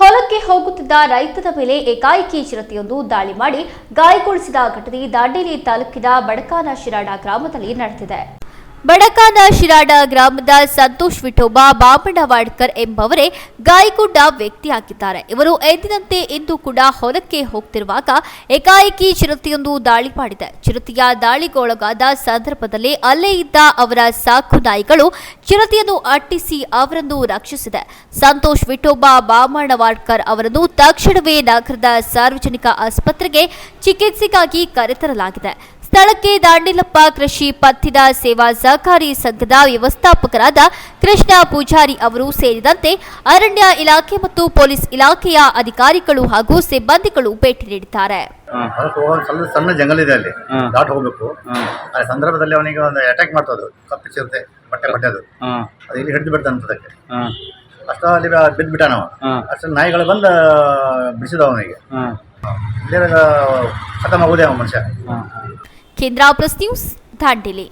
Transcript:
ಹೊಲಕ್ಕೆ ಹೋಗುತ್ತಿದ್ದ ರೈತನ ಮೇಲೆ ಏಕಾಏಕಿ ಚಿರತೆಯೊಂದು ದಾಳಿ ಮಾಡಿ ಗಾಯಗೊಳಿಸಿದ ಘಟನೆ ದಾಂಡೇಲಿ ತಾಲೂಕಿನ ಬಡಕಾನ ಶಿರಾಡ ಗ್ರಾಮದಲ್ಲಿ ನಡೆದಿದೆ. ಬಡಕಾನ ಶಿರಾಡ ಗ್ರಾಮದ ಸಂತೋಷ್ ವಿಠೋಬ ಬಾಮಣ್ಣವಾಡ್ಕರ್ ಎಂಬವರೇ ಗಾಯಗೊಂಡ ವ್ಯಕ್ತಿಯಾಗಿದ್ದಾರೆ. ಇವರು ಎಂದಿನಂತೆ ಇಂದು ಕೂಡ ಹೊಲಕ್ಕೆ ಹೋಗ್ತಿರುವಾಗ ಏಕಾಏಕಿ ಚಿರತೆಯೊಂದು ದಾಳಿ ಮಾಡಿದೆ. ಚಿರತೆಯ ದಾಳಿಗೊಳಗಾದ ಸಂದರ್ಭದಲ್ಲಿ ಅಲ್ಲೇ ಇದ್ದ ಅವರ ಸಾಕು ನಾಯಿಗಳು ಚಿರತೆಯನ್ನು ಅಟ್ಟಿಸಿ ಅವರನ್ನು ರಕ್ಷಿಸಿದೆ. ಸಂತೋಷ್ ವಿಠೋಬ ಬಾಮಣ್ಣವಾಡ್ಕರ್ ಅವರನ್ನು ತಕ್ಷಣವೇ ನಗರದ ಸಾರ್ವಜನಿಕ ಆಸ್ಪತ್ರೆಗೆ ಚಿಕಿತ್ಸೆಗಾಗಿ ಕರೆತರಲಾಗಿದೆ. ಸ್ಥಳಕ್ಕೆ ದಾಂಡಿಲಪ್ಪ ಕೃಷಿ ಪತ್ತಿನ ಸೇವಾ ಸಹಕಾರಿ ಸಂಘದ ವ್ಯವಸ್ಥಾಪಕರಾದ ಕೃಷ್ಣ ಪೂಜಾರಿ ಅವರು ಸೇರಿದಂತೆ ಅರಣ್ಯ ಇಲಾಖೆ ಮತ್ತು ಪೊಲೀಸ್ ಇಲಾಖೆಯ ಅಧಿಕಾರಿಗಳು ಹಾಗೂ ಸಿಬ್ಬಂದಿಗಳು ಭೇಟಿ ನೀಡಿದ್ದಾರೆ. ಸಣ್ಣ ಸಣ್ಣ ಜಂಗಲ್ ಇದೆ ಅಲ್ಲಿ. ದಾಟ್ ಹೋಗ್ಬೇಕು. ಆ ಸಂದರ್ಭದಲ್ಲಿ ಅವನಿಗೆ ಒಂದು ಅಟ್ಯಾಕ್ ಮಾಡ್ತದೆ ಕಪ್ಪು ಚಿರತೆ ಬಟ್ಟೆ ಬಟ್ಟೆ ಅದು ಅದು ಇಲ್ಲಿ ಹಿಡಿದು ಬಿಡ್ತಾನೆ ಅಂತದಕ್ಕೆ ಹಾಂ. ಅಷ್ಟ ಅಲ್ಲಿ ಬಿದ್ದು ಬಿಟ್ಟ ನಾವು ಅಷ್ಟು ನಾಯಿಗಳು ಬಂದು ಬಿಡಿಸಿದ ಅವನಿಗೆ. ಖತಮ್ ಆಗೋದೇ ಅವ ಮನುಷ್ಯ. ಕೇಂದ್ರ ಪ್ಲಸ್ ನ್ಯೂಸ್ ದಾಂಡೇಲಿ